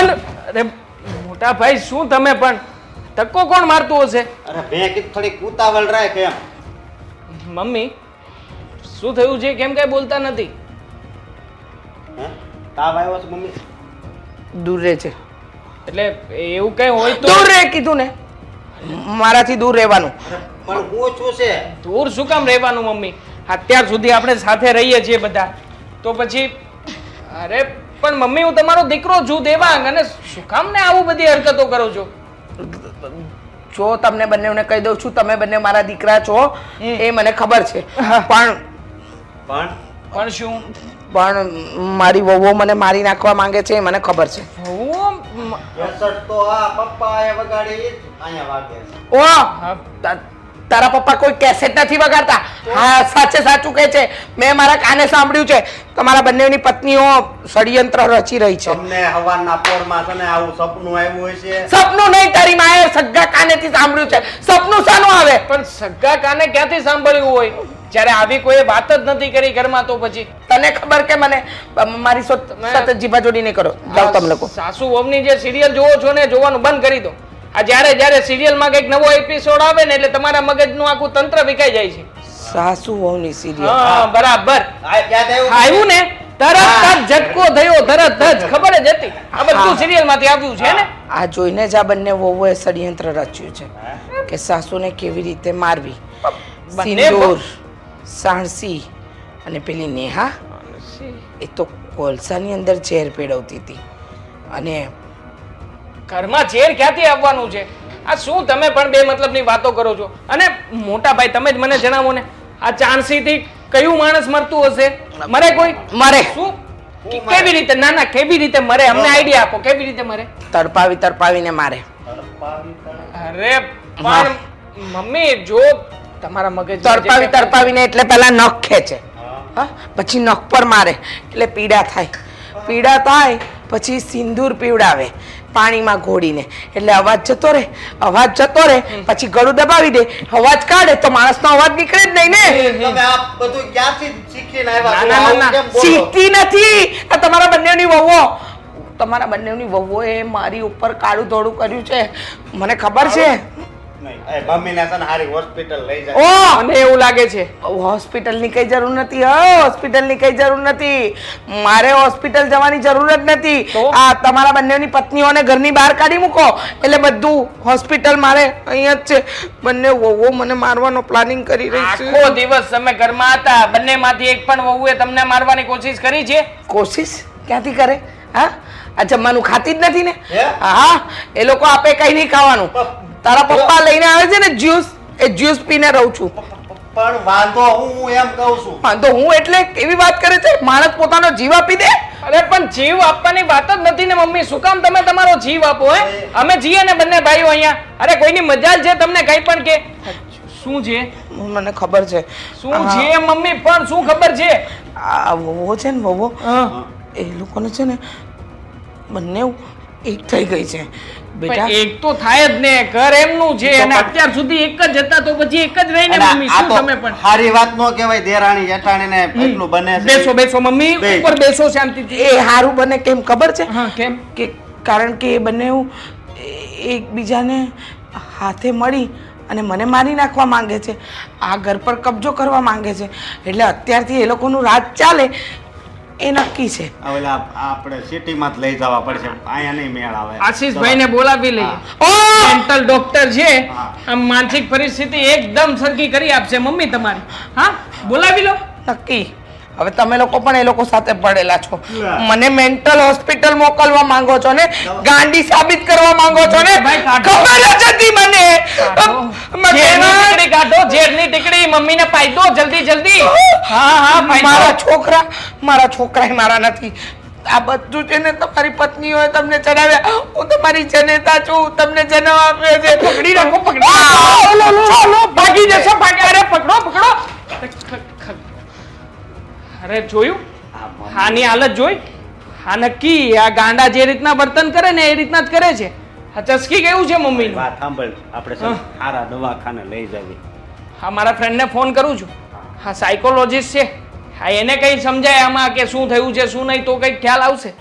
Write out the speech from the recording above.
બંધ અરે મોટા ભાઈ શું તમે પણ? ધક્કો કોણ મારતું હશે? અરે બે કીધું થોડીક ઉતાવળ રાખ એમ. મમ્મી શું થયું છે? કેમ કઈ બોલતા નથી? હે? તાવ આવ્યો છે મમ્મી? દૂર રહે છે. એટલે એવું કઈ હોય તો દૂર રહે કીધું ને. મારાથી દૂર રહેવાનું. પણ હું શું છે. દૂર શું કામ રહેવાનું મમ્મી? અત્યાર સુધી આપણે સાથે રહીએ છીએ બધા. તો પછી અરે પણ મમ્મી હું તમારો દીકરો છું દેવાંગ અને શું કામ ને આવું બધી હરકતો કરો છો? જો તમને બંનેને કહી દઉં છું તમે બંને મારા દીકરા છો એ મને ખબર છે. પણ પણ? પણ શું? પણ મારી વહુઓ મને મારી નાખવા માંગે છે એ મને ખબર છે. તો આ પપ્પા એ વગાડી અહીંયા વાગે છે. ઓ તારા પપ્પા કોઈ કેસેટ નથી વગાડતા? હા સાચે સાચું કહે છે. મેં મારા કાને સાંભળ્યું છે. તમારા બંનેની પત્નીઓ ષડયંત્ર રચી રહી છે. તમને હવારના પોરમાં છે ને આવું સપનું આવ્યું હોય છે? સપનું નહીં તારી માએ સગ્ગા કાનેથી સાંભળ્યું છે. સપનું શાનું આવે? પણ સગા કાને ક્યાંથી સાંભળ્યું હોય? જ્યારે આવી કોઈ વાત જ નથી કરી ઘરમાં તો પછી? તને ખબર કે મને મારી સોત- સાથે જીભા જોડી નહીં કરો. જાઓ તમે લોકો. સાસુ ઓમની જે સિરિયલ જોવો છો ને જોવાનું બંધ કરી દો. આ જ્યારે જ્યારે સિરિયલમાં કંઈક નવો એપિસોડ આવે ને એટલે તમારા મગજનું આખું તંત્ર વિકાઈ જાય છે. સાસુ વહુની સિરિયલ. હા બરાબર. આવ્યું ને? તરત જ ઝટકો થયો તરત જ. ખબર જ હતી. આ બધું સિરિયલમાંથી આવ્યું છે ને? આ જોઈને જ આ બંને વહુએ ષડયંત્ર રચ્યું છે કે સાસુને કેવી રીતે મારવી. સિંદૂર સાણસી અને પેલી નેહા. એ તો કોલસાની અંદર ઝેર પેડવતી હતી. અને ઘરમાં ઝેર ક્યાંથી આવવાનું છે? આ શું તમે પણ બે મતલબની વાતો કરો છો? અને મોટા ભાઈ તમે જ મને જણાવો ને આ ચાંદસીથી કયું માણસ મરતું હશે? મરે કોઈ? મરે. શું? કેવી રીતે? ના ના કેવી રીતે મરે? અમને આઈડિયા આપો કેવી રીતે મરે? તડપાવી તડપાવીને મારે. અરે પણ મમ્મી જો તમારા મગજ તડપાવી તડપાવીને એટલે પહેલા નખ ખેંચે. હા પછી નખ પર મારે એટલે પીડા થાય. પીડા થાય પછી સિંદૂર પીવડાવે. પાણીમાં ઘોડીને એટલે અવાજ જતો રહે અવાજ જતો રહે પછી ગળું દબાવી દે અવાજ કાઢે તો માણસનો અવાજ નીકળે જ નહીં ને. બધું ક્યાંથી શીખીને આવ્યા ના? ના, ના? શીખતી નથી. આ તમારા બંનેની વહુઓ. તમારા બંનેની વહુઓએ મારી ઉપર કાળું ધોળું કર્યું છે. મને ખબર છે. મમ્મીને છે ને હારી હોસ્પિટલ લઈ જાય. ઓ મને એવું લાગે છે હોસ્પિટલની કઈ જરૂર નથી હો હોસ્પિટલની કઈ જરૂર નથી. મારે હોસ્પિટલ જવાની જરૂર જ નથી. આ તમારા બંનેની પત્નીઓને ઘરની બહાર કાઢી મૂકો. એટલે બધું હોસ્પિટલ મારે અહીંયા જ છે. બંને વહુઓ મને મારવાનો પ્લાનિંગ કરી રહી છે. આખો દિવસ તમે ઘરમાં હતા. બંનેમાંથી એક પણ વહુએ તમને મારવાની કોશિશ કરી છે? કોશિશ? ક્યાંથી કરે? હા? આ જમવાનું ખાતી જ નથી ને? હા? એ લોકો આપે કઈ નહીં ખાવાનું. તારા પપ્પા લઈને આવે છે ને જ્યુસ? એ જ્યુસ પીને રહું છું. પણ વાંધો હું એમ કહું છું. વાંધો હું એટલે કેવી વાત કરે છે? માણસ પોતાનો જીવ આપી દે. અરે પણ જીવ આપવાની વાત જ નથી ને મમ્મી. શું કામ તમે તમારો જીવ આપો હે? અમે જીએ ને બંને ભાઈઓ અહીંયા. અરે કોઈની મજાલ છે તમને કઈ પણ કે? શું છે? મને ખબર છે. શું છે મમ્મી? પણ શું ખબર છે? આ વોવો છે ને વોવો એ લોકોને છે ને બંને એક થઈ ગઈ છે. બેટા. એક તો થાય જ ને ઘર એમનું છે અને અત્યાર સુધી એક જ હતા તો પછી એક જ રહીને મમ્મી શું તમે પણ? હારી વાત નો કહેવાય દેરાણી જેઠાણીને એટલું બને બેસો બેસો મમ્મી ઉપર બેસો શાંતિથી. એ સારું બને કેમ ખબર છે? હા કેમ? કે કારણ કે એ બંને એકબીજાને હાથે મળી અને મને મારી નાખવા માંગે છે. આ ઘર પર કબજો કરવા માંગે છે. એટલે અત્યારથી એ લોકોનું રાજ ચાલે એ નક્કી છે. ઓલા આપણે સિટીમાં જ લઈ જવા પડશે. અહીંયા નહીં મેળ આવે. આશીષભાઈને બોલાવી લઈએ. ઓ! મેન્ટલ ડોક્ટર છે. હા. આમ માનસિક પરિસ્થિતિ એકદમ સરખી કરી આપશે મમ્મી તમારી. હા? બોલાવી લો. નક્કી. હવે તમે લોકો પણ એ લોકો સાથે પડેલા છો. મને મેન્ટલ હોસ્પિટલ મોકલવા માંગો છો ને? ગાંડી સાબિત કરવા માંગો છો ને? ભાઈ, ખબર જ હતી મને કાઢો ઝેરની ટીકડી મમ્મીને પાઈ દો જલ્દી જલ્દી. હા હા મારા છોકરા મારા છોકરા મારા નથી. આ બધું છે ને તમારી પત્નીઓએ તમને ચડાવ્યા હું તમારી જનેતા છું તમને જન્મ આપ્યો છે. પકડી રાખો પકડી ભાગી જશો ભાગી. અરે પકડો પકડો. અરે જોયું? હાની હાલત જોઈ? હા નક્કી. આ ગાંડા જે રીતના વર્તન કરે ને એ રીતના જ કરે છે. આ ચસકી ગયું છે મમ્મી વાત સાંભળ આપણે સારા દવાખાને લઈ જવી. હા મારા ફ્રેન્ડને ફોન કરું છું. હા સાયકોલોજીસ્ટ છે. હા એને કંઈ સમજાય આમાં કે શું થયું છે શું નહીં તો કંઈક ખ્યાલ આવશે.